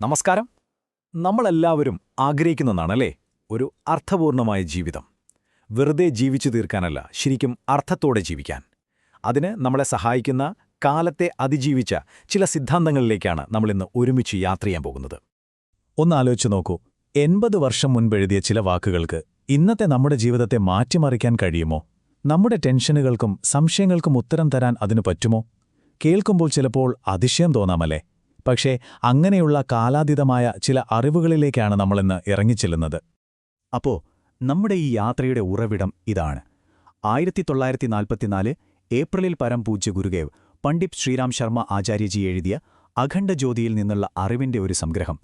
നമസ്കാരം. നമ്മളെല്ലാവരും ആഗ്രഹിക്കുന്നതാണല്ലേ ഒരു അർത്ഥപൂർണമായ ജീവിതം. വെറുതെ ജീവിച്ചു തീർക്കാനല്ല ശരിക്കും അർത്ഥത്തോടെ ജീവിക്കാൻ. അതിന് നമ്മളെ സഹായിക്കുന്ന കാലത്തെ അതിജീവിച്ച ചില സിദ്ധാന്തങ്ങളിലേക്കാണ് നമ്മളിന്ന് ഒരുമിച്ച് യാത്ര ചെയ്യാൻ പോകുന്നത്. ഒന്ന് ആലോചിച്ചു നോക്കൂ. എൺപത് വർഷം മുൻപെഴുതിയ ചില വാക്കുകൾക്ക് ഇന്നത്തെ നമ്മുടെ ജീവിതത്തെ മാറ്റിമറിക്കാൻ കഴിയുമോ? നമ്മുടെ ടെൻഷനുകൾക്കും സംശയങ്ങൾക്കും ഉത്തരം തരാൻ അതിനു പറ്റുമോ? കേൾക്കുമ്പോൾ ചിലപ്പോൾ അതിശയം തോന്നാമല്ലേ? പക്ഷേ അങ്ങനെയുള്ള കാലാതീതമായ ചില അറിവുകളിലേക്കാണ് നമ്മളിന്ന് ഇറങ്ങിച്ചെല്ലുന്നത്. അപ്പോ നമ്മുടെ ഈ യാത്രയുടെ ഉറവിടം ഇതാണ്. ആയിരത്തി തൊള്ളായിരത്തി നാൽപ്പത്തിനാല് ഏപ്രിലിൽ പരം പൂജ്യ ഗുരുദേവ് പണ്ഡിറ്റ് ശ്രീരാം ശർമ്മ ആചാര്യജി എഴുതിയ അഖണ്ഡ ജ്യോതിയിൽ നിന്നുള്ള അറിവിന്റെ ഒരു സംഗ്രഹം.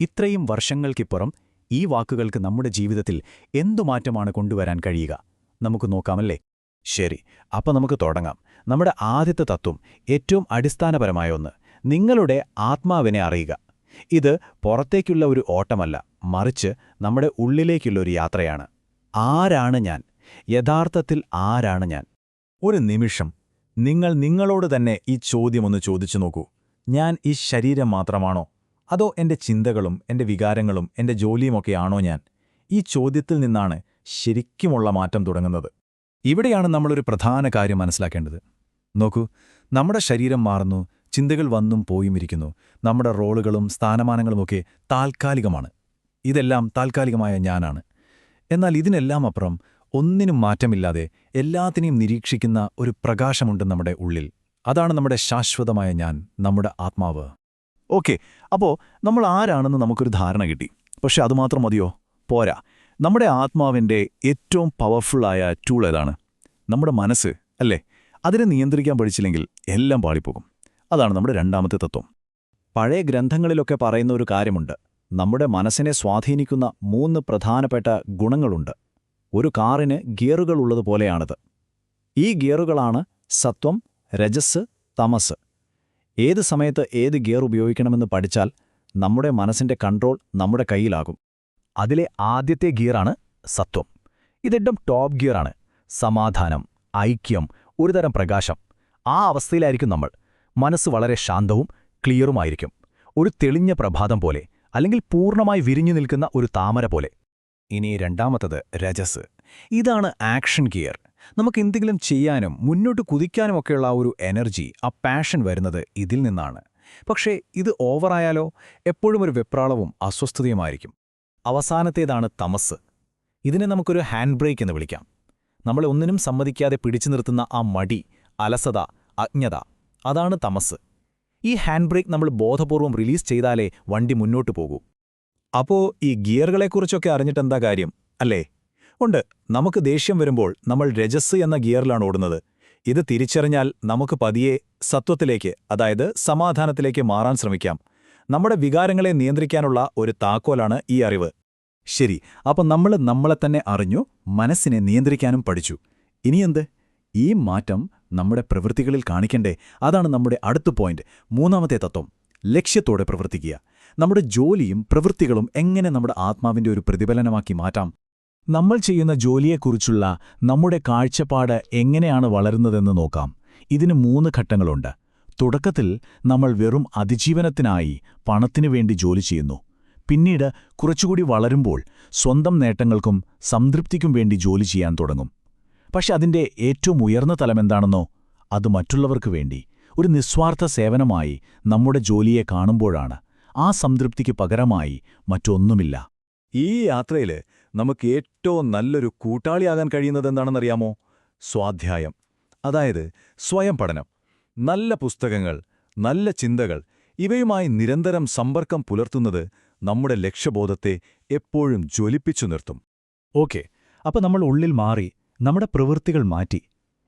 ഇത്രയും വർഷങ്ങൾക്കിപ്പുറം ഈ വാക്കുകൾക്ക് നമ്മുടെ ജീവിതത്തിൽ എന്തു മാറ്റമാണ് കൊണ്ടുവരാൻ കഴിയുക? നമുക്ക് നോക്കാമല്ലേ? ശരി അപ്പോൾ നമുക്ക് തുടങ്ങാം. നമ്മുടെ ആദ്യത്തെ തത്വം ഏറ്റവും അടിസ്ഥാനപരമായ ഒന്ന് നിങ്ങളുടെ ആത്മാവിനെ അറിയുക. ഇത് പുറത്തേക്കുള്ള ഒരു ഓട്ടമല്ല മറിച്ച് നമ്മുടെ ഉള്ളിലേക്കുള്ള ഒരു യാത്രയാണ്. ആരാണ് ഞാൻ? യഥാർത്ഥത്തിൽ ആരാണ് ഞാൻ? ഒരു നിമിഷം. നിങ്ങൾ നിങ്ങളോട് തന്നെ ഈ ചോദ്യമൊന്ന് ചോദിച്ചു നോക്കൂ. ഞാൻ ഈ ശരീരം മാത്രമാണോ? അതോ എന്റെ ചിന്തകളും എന്റെ വികാരങ്ങളും എന്റെ ജോലിയുമൊക്കെയാണോ ഞാൻ? ഈ ചോദ്യത്തിൽ നിന്നാണ് ശരിക്കുമുള്ള മാറ്റം തുടങ്ങുന്നത്. ഇവിടെയാണ് നമ്മളൊരു പ്രധാന കാര്യം മനസ്സിലാക്കേണ്ടത്. നോക്കൂ നമ്മുടെ ശരീരം മാറുന്നു ചിന്തകൾ വന്നും പോയും ഇരിക്കുന്നു. നമ്മുടെ റോളുകളും സ്ഥാനമാനങ്ങളുമൊക്കെ താൽക്കാലികമാണ്. ഇതെല്ലാം താൽക്കാലികമായ ഞാനാണ്. എന്നാൽ ഇതിനെല്ലാം അപ്പുറം ഒന്നിനും മാറ്റമില്ലാതെ എല്ലാത്തിനെയും നിരീക്ഷിക്കുന്ന ഒരു പ്രകാശമുണ്ട് നമ്മുടെ ഉള്ളിൽ. അതാണ് നമ്മുടെ ശാശ്വതമായ ഞാൻ നമ്മുടെ ആത്മാവ്. ഓക്കെ അപ്പോ നമ്മൾ ആരാണെന്ന് നമുക്കൊരു ധാരണ കിട്ടി. പക്ഷെ അതുമാത്രം മതിയോ? പോരാ. നമ്മുടെ ആത്മാവിന്റെ ഏറ്റവും പവർഫുള്ളായ ടൂൾ ഏതാണ്? നമ്മുടെ മനസ്സ് അല്ലേ? അതിനെ നിയന്ത്രിക്കാൻ പഠിച്ചില്ലെങ്കിൽ എല്ലാം പാളിപ്പോകും. അതാണ് നമ്മുടെ രണ്ടാമത്തെ തത്വം. പഴയ ഗ്രന്ഥങ്ങളിലൊക്കെ പറയുന്ന ഒരു കാര്യമുണ്ട്. നമ്മുടെ മനസ്സിനെ സ്വാധീനിക്കുന്ന മൂന്ന് പ്രധാനപ്പെട്ട ഗുണങ്ങളുണ്ട്. ഒരു കാറിന് ഗിയറുകൾ ഗിയറുകളുള്ളതുപോലെയാണിത് ഈ ഗിയറുകളാണ് സത്വം രജസ് തമസ്. ഏത് സമയത്ത് ഏത് ഗിയർ ഉപയോഗിക്കണമെന്ന് പഠിച്ചാൽ നമ്മുടെ മനസ്സിന്റെ കൺട്രോൾ നമ്മുടെ കയ്യിലാകും. അതിലെ ആദ്യത്തെ ഗിയറാണ് സത്വം. ഇതെട്ടും ടോപ്പ് ഗിയറാണ്. സമാധാനം ഐക്യം ഒരുതരം പ്രകാശം. ആ അവസ്ഥയിലായിരിക്കും നമ്മൾ. മനസ്സ് വളരെ ശാന്തവും ക്ലിയറുമായിരിക്കും. ഒരു തെളിഞ്ഞ പ്രഭാതം പോലെ അല്ലെങ്കിൽ പൂർണമായി വിരിഞ്ഞു നിൽക്കുന്ന ഒരു താമര പോലെ. ഇനി രണ്ടാമത്തത് രജസ്. ഇതാണ് ആക്ഷൻ ഗിയർ. നമുക്ക് എന്തെങ്കിലും ചെയ്യാനും മുന്നോട്ട് കുതിക്കാനുമൊക്കെയുള്ള ആ ഒരു എനർജി ആ പാഷൻ വരുന്നത് ഇതിൽ നിന്നാണ്. പക്ഷേ ഇത് ഓവറായാലോ എപ്പോഴും ഒരു വെപ്രാളവും അസ്വസ്ഥതയുമായിരിക്കും. അവസാനത്തേതാണ് തമസ്. ഇതിനെ നമുക്കൊരു ഹാൻഡ് ബ്രേക്ക് എന്ന് വിളിക്കാം. നമ്മളെ ഒന്നിനും സമ്മതിക്കാതെ പിടിച്ചു നിർത്തുന്ന ആ മടി അലസത അജ്ഞത അതാണ് തമസ്. ഈ ഹാൻഡ് ബ്രേക്ക് നമ്മൾ ബോധപൂർവം റിലീസ് ചെയ്താലേ വണ്ടി മുന്നോട്ട് പോകൂ. അപ്പോ ഈ ഗിയറുകളെക്കുറിച്ചൊക്കെ അറിഞ്ഞിട്ടെന്താ കാര്യം? അല്ലേ? ഉണ്ട്. നമുക്ക് ദേഷ്യം വരുമ്പോൾ നമ്മൾ രജസ് എന്ന ഗിയറിലാണ് ഓടുന്നത്. ഇത് തിരിച്ചറിഞ്ഞാൽ നമുക്ക് പതിയെ സത്വത്തിലേക്ക് അതായത് സമാധാനത്തിലേക്ക് മാറാൻ ശ്രമിക്കാം. നമ്മുടെ വികാരങ്ങളെ നിയന്ത്രിക്കാനുള്ള ഒരു താക്കോലാണ് ഈ അറിവ്. ശരി. അപ്പം നമ്മൾ നമ്മളെ തന്നെ അറിഞ്ഞു മനസ്സിനെ നിയന്ത്രിക്കാനും പഠിച്ചു. ഇനിയെന്ത്? ഈ മാറ്റം നമ്മുടെ പ്രവൃത്തികളിൽ കാണിക്കണ്ടേ? അതാണ് നമ്മുടെ അടുത്ത പോയിന്റ്. മൂന്നാമത്തെ തത്വം ലക്ഷ്യത്തോടെ പ്രവർത്തിക്കുക. നമ്മുടെ ജോലിയും പ്രവൃത്തികളും എങ്ങനെ നമ്മുടെ ആത്മാവിന്റെ ഒരു പ്രതിഫലനമാക്കി മാറ്റാം? നമ്മൾ ചെയ്യുന്ന ജോലിയെക്കുറിച്ചുള്ള നമ്മുടെ കാഴ്ചപ്പാട് എങ്ങനെയാണ് വളരുന്നതെന്ന് നോക്കാം. ഇതിന് മൂന്ന് ഘട്ടങ്ങളുണ്ട്. തുടക്കത്തിൽ നമ്മൾ വെറും അതിജീവനത്തിനായി പണത്തിനു വേണ്ടി ജോലി ചെയ്യുന്നു. പിന്നീട് കുറച്ചുകൂടി വളരുമ്പോൾ സ്വന്തം നേട്ടങ്ങൾക്കും സംതൃപ്തിക്കും വേണ്ടി ജോലി ചെയ്യാൻ തുടങ്ങും. പക്ഷെ അതിന്റെ ഏറ്റവും ഉയർന്ന തലമെന്താണെന്നോ അത് മറ്റുള്ളവർക്ക് വേണ്ടി ഒരു നിസ്വാർത്ഥ സേവനമായി നമ്മുടെ ജോലിയെ കാണുമ്പോഴാണ് ആ സംതൃപ്തിക്ക് പകരമായി മറ്റൊന്നുമില്ല. ഈ യാത്രയിൽ നമുക്ക് ഏറ്റവും നല്ലൊരു കൂട്ടാളിയാകാൻ കഴിയുന്നതെന്താണെന്നറിയാമോ? സ്വാധ്യായം. അതായത് സ്വയം പഠനം. നല്ല പുസ്തകങ്ങൾ നല്ല ചിന്തകൾ ഇവയുമായി നിരന്തരം സമ്പർക്കം പുലർത്തുന്നത് നമ്മുടെ ലക്ഷ്യബോധത്തെ എപ്പോഴും ജ്വലിപ്പിച്ചു നിർത്തും. ഓക്കെ. അപ്പോൾ നമ്മൾ ഉള്ളിൽ മാറി നമ്മുടെ പ്രവൃത്തികൾ മാറ്റി.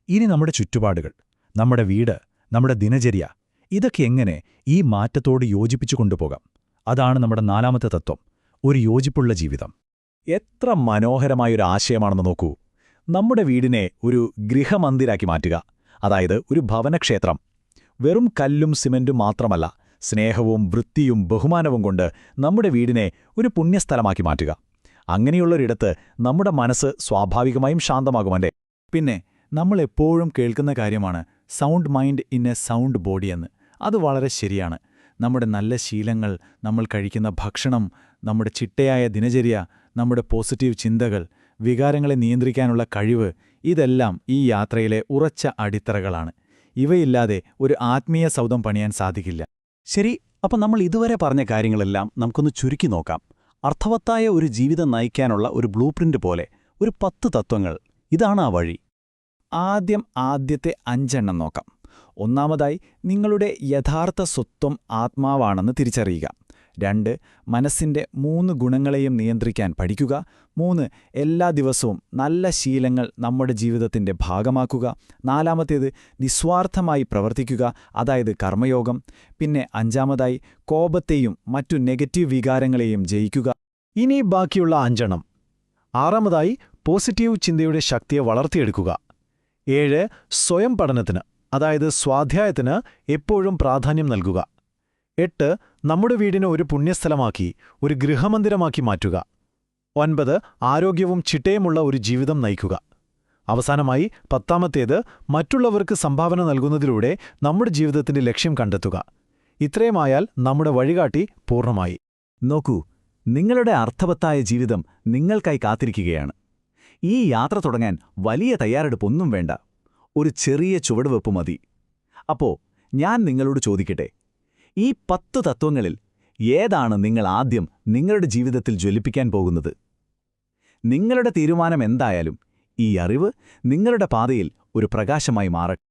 ഇനി നമ്മുടെ ചുറ്റുപാടുകൾ നമ്മുടെ വീട് നമ്മുടെ ദിനചര്യ ഇതൊക്കെ എങ്ങനെ ഈ മാറ്റത്തോട് യോജിപ്പിച്ചു കൊണ്ടുപോകാം? അതാണ് നമ്മുടെ നാലാമത്തെ തത്വം ഒരു യോജിപ്പുള്ള ജീവിതം. എത്ര മനോഹരമായൊരു ആശയമാണെന്ന് നോക്കൂ. നമ്മുടെ വീടിനെ ഒരു ഗൃഹമന്ദിരാക്കി മാറ്റുക അതായത് ഒരു ഭവനക്ഷേത്രം. വെറും കല്ലും സിമന്റും മാത്രമല്ല സ്നേഹവും വൃത്തിയും ബഹുമാനവും കൊണ്ട് നമ്മുടെ വീടിനെ ഒരു പുണ്യസ്ഥലമാക്കി മാറ്റുക. അങ്ങനെയുള്ളൊരിടത്ത് നമ്മുടെ മനസ്സ് സ്വാഭാവികമായും ശാന്തമാകുമല്ലേ? പിന്നെ നമ്മൾ എപ്പോഴും കേൾക്കുന്ന കാര്യമാണ് sound mind in a sound body എന്ന്. അത് വളരെ ശരിയാണ്. നമ്മുടെ നല്ല ശീലങ്ങൾ നമ്മൾ കഴിക്കുന്ന ഭക്ഷണം നമ്മുടെ ചിട്ടയായ ദിനചര്യ നമ്മുടെ പോസിറ്റീവ് ചിന്തകൾ വികാരങ്ങളെ നിയന്ത്രിക്കാനുള്ള കഴിവ് ഇതെല്ലാം ഈ യാത്രയിലെ ഉറച്ച അടിത്തറകളാണ്. ഇവയില്ലാതെ ഒരു ആത്മീയ സൗധം പണിയാൻ സാധിക്കില്ല. ശരി അപ്പം നമ്മൾ ഇതുവരെ പറഞ്ഞ കാര്യങ്ങളെല്ലാം നമുക്കൊന്ന് ചുരുക്കി നോക്കാം. അർത്ഥവത്തായ ഒരു ജീവിതം നയിക്കാനുള്ള ഒരു ബ്ലൂ പോലെ ഒരു പത്ത് തത്വങ്ങൾ. ഇതാണ് ആ വഴി. ആദ്യം ആദ്യത്തെ അഞ്ചെണ്ണം നോക്കാം. ഒന്നാമതായി നിങ്ങളുടെ യഥാർത്ഥ സ്വത്വം ആത്മാവാണെന്ന് തിരിച്ചറിയുക. രണ്ട് മനസ്സിന്റെ മൂന്ന് ഗുണങ്ങളെയും നിയന്ത്രിക്കാൻ പഠിക്കുക. മൂന്ന് എല്ലാ ദിവസവും നല്ല ശീലങ്ങൾ നമ്മുടെ ജീവിതത്തിന്റെ ഭാഗമാക്കുക. നാലാമത്തേത് നിസ്വാർത്ഥമായി പ്രവർത്തിക്കുക അതായത് കർമ്മയോഗം. പിന്നെ അഞ്ചാമതായി കോപത്തെയും മറ്റു നെഗറ്റീവ് വികാരങ്ങളെയും ജയിക്കുക. ഇനി ബാക്കിയുള്ള അഞ്ചെണ്ണം. ആറാമതായി പോസിറ്റീവ് ചിന്തയുടെ ശക്തിയെ വളർത്തിയെടുക്കുക. ഏഴ് സ്വയം പഠനത്തിന് അതായത് സ്വാധ്യായത്തിന് എപ്പോഴും പ്രാധാന്യം നൽകുക. എട്ട് നമ്മുടെ വീടിനെ ഒരു പുണ്യസ്ഥലമാക്കി ഒരു ഗൃഹമന്ദിരമാക്കി മാറ്റുക. ഒൻപത് ആരോഗ്യവും ചിട്ടയുമുള്ള ഒരു ജീവിതം നയിക്കുക. അവസാനമായി പത്താമത്തേത് മറ്റുള്ളവർക്ക് സംഭാവന നൽകുന്നതിലൂടെ നമ്മുടെ ജീവിതത്തിന്റെ ലക്ഷ്യം കണ്ടെത്തുക. ഇത്രയുമായാൽ നമ്മുടെ വഴികാട്ടി പൂർണമായി. നോക്കൂ നിങ്ങളുടെ അർത്ഥവത്തായ ജീവിതം നിങ്ങൾക്കായി കാത്തിരിക്കുകയാണ്. ഈ യാത്ര തുടങ്ങാൻ വലിയ തയ്യാറെടുപ്പൊന്നും വേണ്ട. ഒരു ചെറിയ ചുവടുവെപ്പ് മതി. അപ്പോ ഞാൻ നിങ്ങളോട് ചോദിക്കട്ടെ ഈ പത്ത് തത്വങ്ങളിൽ ഏതാണ് നിങ്ങൾ ആദ്യം നിങ്ങളുടെ ജീവിതത്തിൽ ജ്വലിപ്പിക്കാൻ പോകുന്നത്? നിങ്ങളുടെ തീരുമാനം എന്തായാലും ഈ അറിവ് നിങ്ങളുടെ പാതയിൽ ഒരു പ്രകാശമായി മാറട്ടെ.